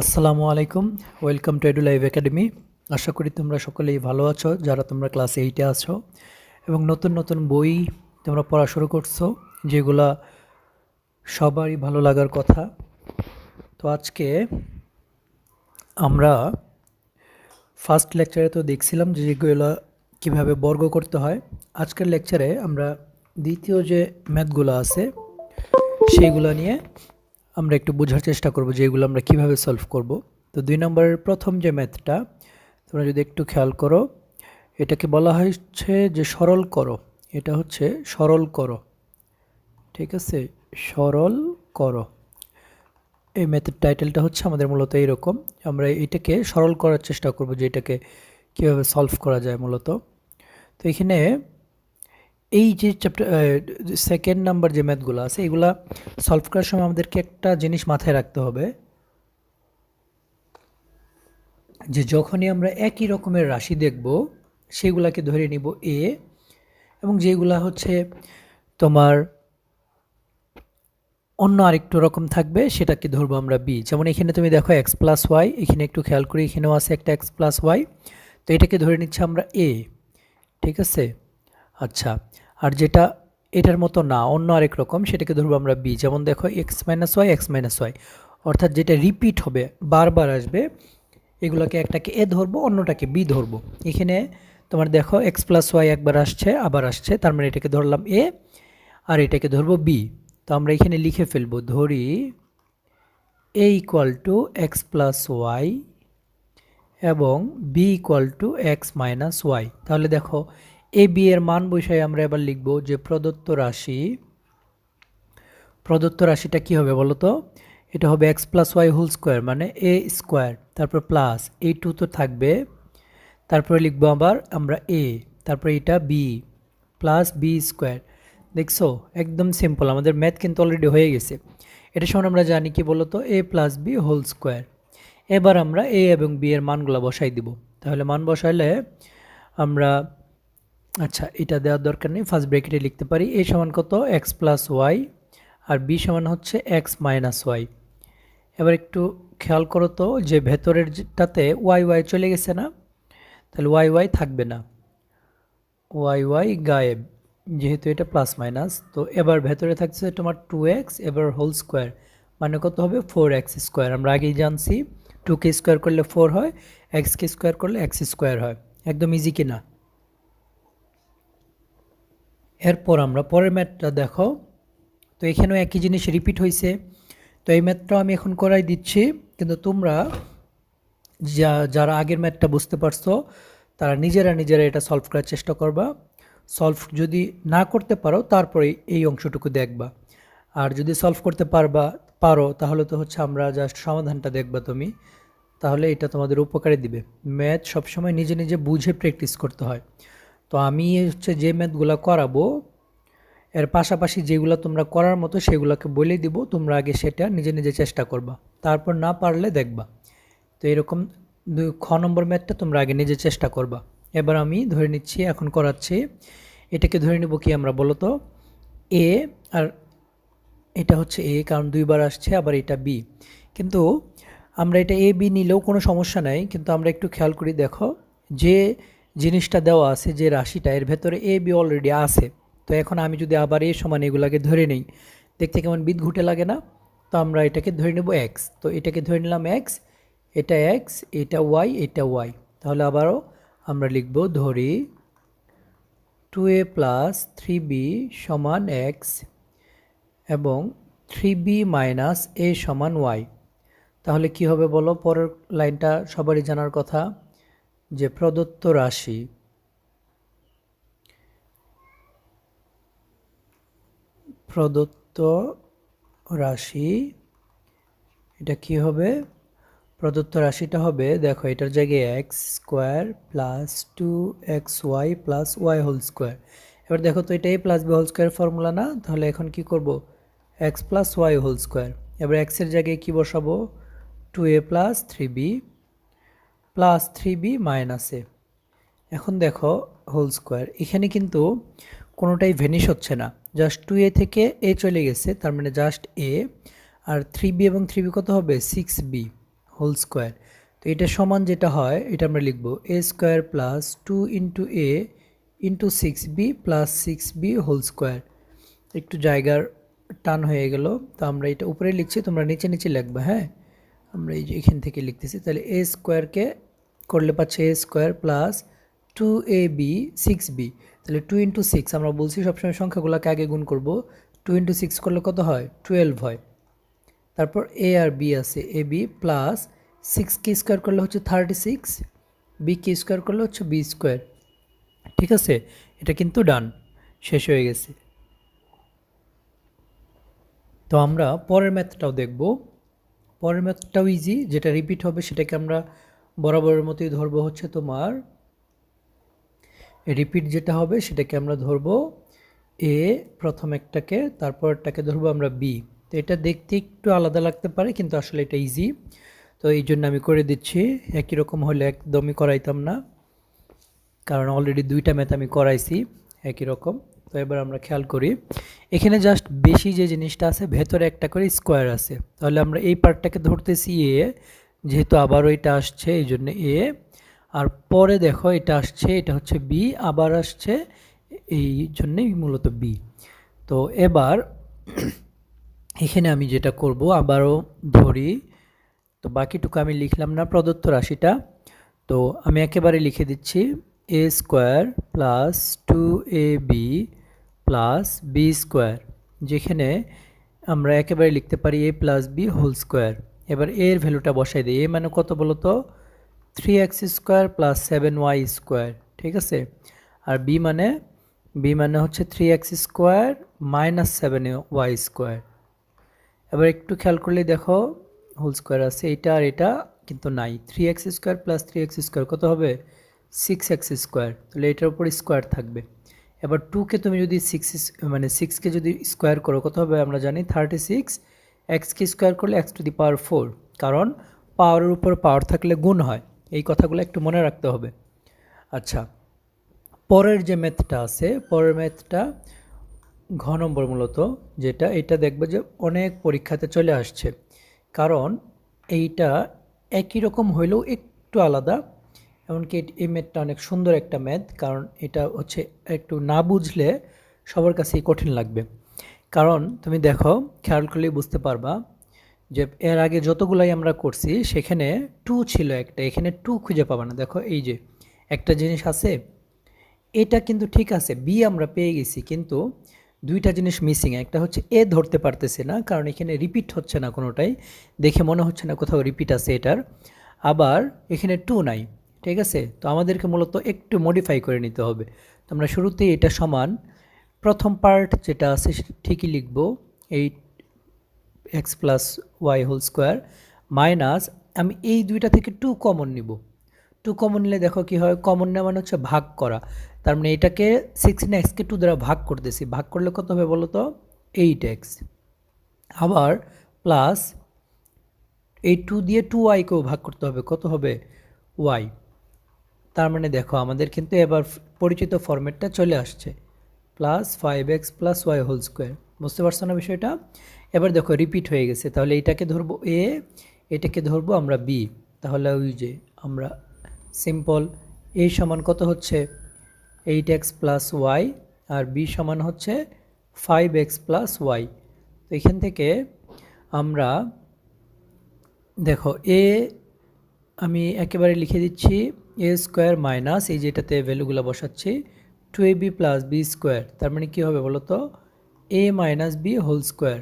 আসসালামু আলাইকুম। Welcome to Edu Live Academy আশা করি তোমরা সকলেই ভালো আছো, যারা তোমরা ক্লাস এইটে আছো। এবং নতুন নতুন বই তোমরা পড়া শুরু করছ, যেগুলা সবারই ভালো লাগার কথা। তো আজকে আমরা ফার্স্ট লেকচারে তো দেখছিলাম যে যেগুলো কীভাবে বর্গ করতে হয়। আজকের লেকচারে আমরা দ্বিতীয় যে ম্যাথগুলো আছে, সেইগুলো নিয়ে আমরা একটু বোঝার চেষ্টা করব যে এগুলো আমরা কীভাবে সলভ করব। তো দুই নম্বরের প্রথম যে ম্যাথটা তোমরা যদি একটু খেয়াল করো, এটাকে বলা হয়েছে যে সরল করো। এটা হচ্ছে সরল করো। ঠিক আছে? সরল করো। এই ম্যাথের টাইটেলটা হচ্ছে আমাদের মূলত এইরকম। আমরা এটাকে সরল করার চেষ্টা করব যে এটাকে কীভাবে সলভ করা যায় মূলত। তো এখানে এই যে চ্যাপ্টার সেকেন্ড নাম্বার যে ম্যাথগুলো আছে, এগুলা সলভ করার সময় আমাদেরকে একটা জিনিস মাথায় রাখতে হবে। যে যখনই আমরা একই রকমের রাশি দেখব, সেগুলাকে ধরে নিব এ এবং যেগুলা হচ্ছে তোমার অন্য আরেকটু রকম থাকবে, সেটাকে ধরবো আমরা বি যেমন এখানে তুমি দেখো এক্স প্লাস ওয়াই এখানে একটু খেয়াল করি এখানেও আছে একটা এক্স প্লাস ওয়াই তো এটাকে ধরে নিচ্ছে আমরা এ ঠিক আছে? আচ্ছা আর যেটা এটার মতো না, অন্য আরেক রকম, সেটাকে ধরবো আমরা বি যেমন দেখো X minus Y X minus Y অর্থাৎ যেটা রিপিট হবে, বারবার আসবে, এগুলোকে একটাকে এ ধরবো, অন্যটাকে বি ধরবো। এখানে তোমার দেখো এক্স প্লাস ওয়াই একবার আসছে, আবার আসছে, তার মানে এটাকে ধরলাম এ আর এটাকে ধরবো বি তো আমরা এখানে লিখে ফেলব, ধরি A equal to X plus Y এবং B equal to X minus Y তাহলে দেখো এ বি এর মান বসায় আমরা এবার লিখব যে প্রদত্ত রাশি, প্রদত্ত রাশিটা কি হবে বলো তো? এটা হবে X plus Y whole square মানে এ স্কোয়ার তারপর প্লাস এই টু তো থাকবে। তারপরে লিখব আবার আমরা এ তারপরে এটা বি প্লাস বি স্কোয়ার দেখছ? একদম সিম্পল আমাদের ম্যাথ কিন্তু অলরেডি হয়ে গেছে। এটা সময় আমরা জানি কি বলতো A plus B whole square এবার আমরা এ এবং বি এর মানগুলো বসাই দিব। তাহলে মান বসাইলে আমরা আচ্ছা এটা দেওয়ার দরকার নেই ফার্স্ট ব্রেকেটে লিখতে পারি এ সমান কত? এক্স প্লাস ওয়াই আর বি সমান হচ্ছে এক্স মাইনাস ওয়াই এবার একটু খেয়াল করো তো, যে ভেতরের যেটাতে ওয়াই ওয়াই চলে গেছে না? তাহলে ওয়াই ওয়াই থাকবে না। ওয়াই ওয়াই গায়েব, যেহেতু এটা প্লাস মাইনাস তো এবার ভেতরে থাকছে তোমার টু এক্স এবার হোল স্কোয়ার মানে কত হবে? ফোর এক্স স্কোয়ার আমরা আগেই জানছি টু কে স্কোয়ার করলে ফোর হয় এক্স কে স্কোয়ার করলে এক্স স্কোয়ার হয়। একদম ইজি কিনা? এরপর আমরা পরের ম্যাথটা দেখো। তো এখানেও একই জিনিস রিপিট হয়েছে তো এই ম্যাথটাও আমি এখন করাই দিচ্ছি। কিন্তু তোমরা যা, যারা আগের ম্যাথটা বুঝতে পারছ, তারা নিজেরা নিজেরা এটা সলভ করার চেষ্টা করবা। সলভ যদি না করতে পারো, তারপরে এই অংশটুকু দেখবা। আর যদি সলভ করতে পারবা, পারো, তাহলে তো হচ্ছে আমরা জাস্ট সমাধানটা দেখবা তুমি। তাহলে এটা তোমাদের উপকারে দিবে। ম্যাথ সবসময় নিজে নিজে বুঝে প্র্যাকটিস করতে হয়। তো আমি হচ্ছে যে ম্যাথগুলো করাবো, এর পাশাপাশি যেগুলো তোমরা করার মতো সেগুলোকে বলে দিব, তোমরা আগে সেটা নিজে নিজে চেষ্টা করবা, তারপর না পারলে দেখবা। তো এরকম দুই খ নম্বর ম্যাথটা তোমরা আগে নিজে চেষ্টা করবা। এবার আমি ধরে নিচ্ছি, এখন করাচ্ছি, এটাকে ধরে নেব কি আমরা বলো তো? এ আর এটা হচ্ছে এ কারণ দুইবার আসছে, আবার এটা বি কিন্তু আমরা এটা এ বি নিলেও কোনো সমস্যা নাই, কিন্তু আমরা একটু খেয়াল করি, দেখো, যে জিনিসটা দেওয়া আছে যে রাশিটা, এর ভেতরে এ বি অলরেডি আছে। তো এখন আমি যদি আবার এ সমান এগুলাকে ধরে নেই, দেখতে কেমন বিদ ঘুটে লাগে না? তো আমরা এটাকে ধরে নেব এক্স তো এটাকে ধরে নিলাম এক্স এটা এক্স এটা ওয়াই এটা ওয়াই তাহলে আবারও আমরা লিখব ধরি two A plus three B সমান এক্স এবং থ্রি বি মাইনাস এ সমান ওয়াই তাহলে কি হবে বলো? পরের লাইনটা সবারই জানার কথা। যে প্রদত্ত রাশি প্রদত্ত রাশি, এটা কি হবে? প্রদত্ত রাশিটা হবে, দেখো এটার জায়গায় X square plus two X Y plus Y whole square এবার দেখো তো এটাই plus B whole square formula না? তাহলে এখন কি করব? X plus Y whole square এবার এক্সের জায়গায় কি বসাবো? Two A plus three B plus three B minus A. এখন দেখো হোল স্কোয়ার। এখানে কিন্তু কোনোটাই ভেনিশ হচ্ছে না। জাস্ট টু এ থেকে এ চলে গেছে, তার মানে জাস্ট এ। আর থ্রি বি এবং থ্রি বি কত হবে? Six B whole square. তো এটা সমান যেটা হয়, এটা আমরা লিখব, A square plus two into A into six B plus six B whole square. একটু জায়গার টান হয়ে গেল, তো আমরা এটা উপরে লিখছি, তোমরা নিচে নিচে লিখবে হ্যাঁ? আমরা এই যে এখান থেকে লিখতেছি, তাহলে এ স্কোয়ারকে করলে পাচ্ছে A square plus two A B six B তাহলে টু ইন্টু সিক্স আমরা বলছি সবসময় সংখ্যাগুলোকে আগে গুণ করব। টু ইন্টু সিক্স করলে কত হয়? টুয়েলভ হয়। তারপর এ আর বি আছে এ বি প্লাস সিক্স কে স্কোয়ার করলে হচ্ছে থার্টি সিক্স বি কে স্কোয়ার করলে হচ্ছে বি স্কোয়ার ঠিক আছে? এটা কিন্তু ডান শেষ হয়ে গেছে। তো আমরা পরের ম্যাথটাও দেখব। পরের ম্যাথটাও ইজি যেটা রিপিট হবে সেটাকে আমরা বরাবরের মতোই ধরবো হচ্ছে তোমার রিপিট যেটা হবে সেটাকে আমরা ধরবো এ প্রথম একটাকে, তারপরটাকে ধরবো আমরা বি তো এটা দেখতে একটু আলাদা লাগতে পারে, কিন্তু আসলে এটা ইজি তো এই জন্য আমি করে দিচ্ছি, একই রকম হলে একদমই করাইতাম না, কারণ অলরেডি দুইটা ম্যাথ আমি করাইছি, একই রকম। তো এবার আমরা খেয়াল করি, এখানে জাস্ট বেশি যে জিনিসটা আছে, ভেতরে একটা করে স্কোয়ার আছে। তাহলে আমরা এই পার্টটাকে ধরতেছি এ যেহেতু আবারও এটা আসছে, এই জন্য এ। আর পরে দেখো এটা আসছে, এটা হচ্ছে বি, আবার আসছে, এই জন্যেই মূলত বি। তো এবার এখানে আমি যেটা করব, আবারও ধরি। তো বাকিটুকু আমি লিখলাম না, প্রদত্ত রাশিটা। তো আমি একেবারে লিখে দিচ্ছি, A square plus two A B plus B square, যেখানে আমরা একেবারে লিখতে পারি A plus B whole square. এবার এর ভ্যালুটা বসাই দিই। এ মানে কত বলো তো three X square plus seven Y square ঠিক আছে? আর বি মানে বি মানে হচ্ছে three X square minus seven Y square এবার একটু খেয়াল করলে দেখো হোল স্কোয়ার আছে, এটা আর এটা কিন্তু নাই। Three X square plus three X square কত হবে? সিক্স এক্স স্কোয়ার তাহলে এটার উপর স্কোয়ার থাকবে। এবার টুকে তুমি যদি সিক্স মানে সিক্সকে যদি স্কোয়ার করো, কত হবে? আমরা জানি থার্টি সিক্স এক্সকে স্কোয়ার করলে X to the power four? কারণ পাওয়ারের উপর পাওয়ার থাকলে গুণ হয়। এই কথাগুলো একটু মনে রাখতে হবে। আচ্ছা পরের যে ম্যাথটা আছে, পরের ম্যাথটা ঘ নম্বর মূলত, যেটা এটা দেখবে যে অনেক পরীক্ষাতে চলে আসছে। কারণ এইটা একই রকম হইলেও একটু আলাদা। এমনকি এই ম্যাথটা অনেক সুন্দর একটা ম্যাথ, কারণ এটা হচ্ছে একটু না বুঝলে সবার কাছেই কঠিন লাগবে। কারণ তুমি দেখো, খেয়াল করলেই বুঝতে পারবা যে এর আগে যতগুলাই আমরা করছি, সেখানে টু ছিল একটা, এখানে টু খুঁজে পাবা না। দেখো, এই যে একটা জিনিস আছে, এটা কিন্তু ঠিক আছে বি আমরা পেয়ে গেছি, কিন্তু দুইটা জিনিস মিসিং একটা হচ্ছে এ ধরতে পারতেছে না, কারণ এখানে রিপিট হচ্ছে না কোনোটাই, দেখে মনে হচ্ছে না কোথাও রিপিট আছে এটার। আবার এখানে টু নাই, ঠিক আছে? তো আমাদেরকে মূলত একটু মডিফাই করে নিতে হবে। তো আমরা শুরুতেই এটা সমান প্রথম পার্ট যেটা আছে সেটা ঠিকই লিখব এই X plus Y whole square minus আমি এই দুইটা থেকে টু কমন নিব। টু কমন নিলে দেখো কি হয় কমন নেওয়া মানে হচ্ছে ভাগ করা। তার মানে এটাকে সিক্সটিন এক্সকে টু দ্বারা ভাগ করতেছি। ভাগ করলে কত হবে বলো তো? এইট এক্স আবার প্লাস এই টু দিয়ে টু ওয়াইকেও ভাগ করতে হবে। কত হবে? ওয়াই তার মানে দেখো আমাদের কিন্তু এবার পরিচিত ফরম্যাটটা চলে আসছে। Plus five X plus Y whole square বুঝতে পারছ না বিষয়টা? এবার দেখো রিপিট হয়ে গেছে। তাহলে এটাকে ধরবো এ এটাকে ধরবো আমরা বি তাহলে ওই যে আমরা সিম্পল এ সমান কত হচ্ছে? এইট এক্স প্লাস ওয়াই আর বি সমান হচ্ছে ফাইভ এক্স প্লাস ওয়াই তো এখান থেকে আমরা দেখো এ আমি একেবারে লিখে দিচ্ছি এ স্কোয়ার মাইনাস এই যেটাতে ভ্যালুগুলো বসাচ্ছি। Two A B plus B square, তার মানে কী হবে বলো তো A minus B whole square.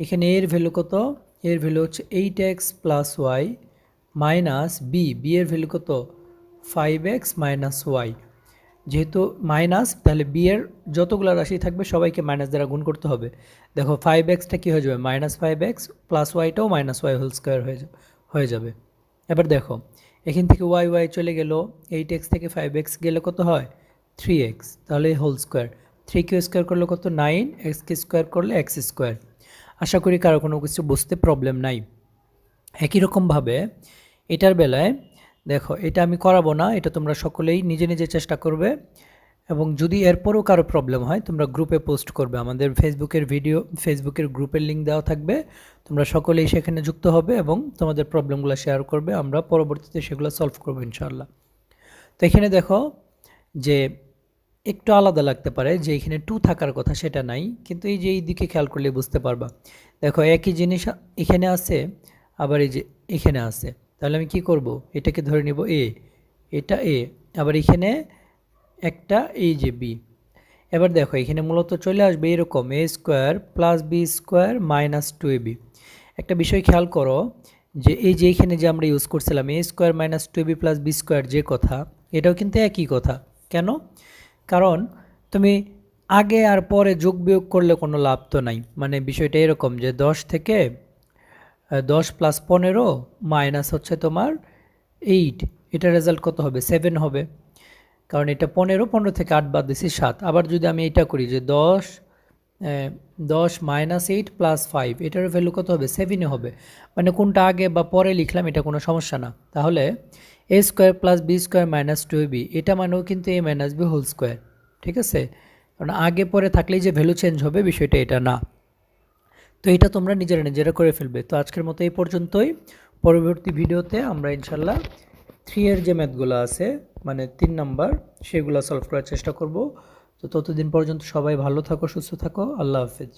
এখানে এর ভ্যালু কত? এর ভ্যালু হচ্ছে eight X plus Y minus B. B এর ভ্যালু কত? Five X minus Y. যেহেতু মাইনাস, তাহলে বি এর যতগুলো রাশি থাকবে সবাইকে মাইনাস দ্বারা গুণ করতে হবে। দেখো, ফাইভ এক্সটা কী হয়ে যাবে? মাইনাস ফাইভ এক্স প্লাস ওয়াইটাও মাইনাস ওয়াই হোল স্কোয়ার হয়ে হয়ে যাবে। এবার দেখো, এখান থেকে ওয়াই ওয়াই চলে গেল। এইট এক্স থেকে ফাইভ এক্স গেলে কত হয়? থ্রি এক্স তাহলে whole square three Q square করলে কত? নাইন এক্স কে স্কোয়ার করলে এক্স স্কোয়ার আশা করি কারও কোনো কিছু বুঝতে প্রবলেম নাই। একই রকমভাবে এটার বেলায়, দেখো, এটা আমি করাবো না, এটা তোমরা সকলেই নিজে নিজে চেষ্টা করবে, এবং যদি এরপরও কারও প্রবলেম হয়, তোমরা গ্রুপে পোস্ট করবে। আমাদের ফেসবুকের ভিডিও ফেসবুকের গ্রুপের লিঙ্ক দেওয়া থাকবে। তোমরা সকলেই সেখানে যুক্ত হবে এবং তোমাদের প্রবলেমগুলো শেয়ার করবে। আমরা পরবর্তীতে সেগুলো সলভ করব ইনশাল্লাহ তো এখানে দেখো যে একটু আলাদা লাগতে পারে যে এখানে টু থাকার কথা সেটা নাই। কিন্তু এই যে এই দিকে খেয়াল করলে বুঝতে পারবা। দেখো, একই জিনিস এখানে আছে, আবার এই যে এখানে আছে। তাহলে আমি কি করব? এটাকে ধরে নিব এ এটা এ আবার এখানে একটা এই যে বি এবার দেখো, এখানে মূলত চলে আসবে এরকম A square plus B square minus two A B একটা বিষয় খেয়াল করো, যে এই যে এখানে যে আমরা ইউজ করছিলাম A square minus two B plus B square যে কথা, এটাও কিন্তু একই কথা। কেন? কারণ তুমি আগে আর পরে যোগ বিয়োগ করলে কোনো লাভ তো নাই। মানে বিষয়টা এরকম যে দশ থেকে দশ প্লাস পনেরো মাইনাস হচ্ছে তোমার এইট এটা রেজাল্ট কত হবে? সেভেন হবে। কারণ এটা পনেরো পনেরো থেকে আট বাদ দিছি, সাত। আবার যদি আমি এটা করি যে দশ দশ মাইনাস এইট প্লাস ফাইভ এটার ভ্যালু কত হবে? সেভেনই হবে। মানে কোনটা আগে বা পরে লিখলাম, এটা কোনো সমস্যা না। তাহলে A square plus B square minus two B এটা মানেও কিন্তু A minus B whole square ঠিক আছে? কারণ আগে পরে থাকলেই যে ভ্যালু চেঞ্জ হবে বিষয়টা এটা না। তো এটা তোমরা নিজেরা নিজেরা করে ফেলবে। তো আজকের মতো এই পর্যন্তই। পরবর্তী ভিডিওতে আমরা ইনশাল্লাহ থ্রি এর যে ম্যাথগুলো আছে মানে তিন নাম্বার সেগুলো সলভ করার চেষ্টা করব। তো ততদিন পর্যন্ত সবাই ভালো থাকো সুস্থ থাকো। আল্লাহ হাফেজ।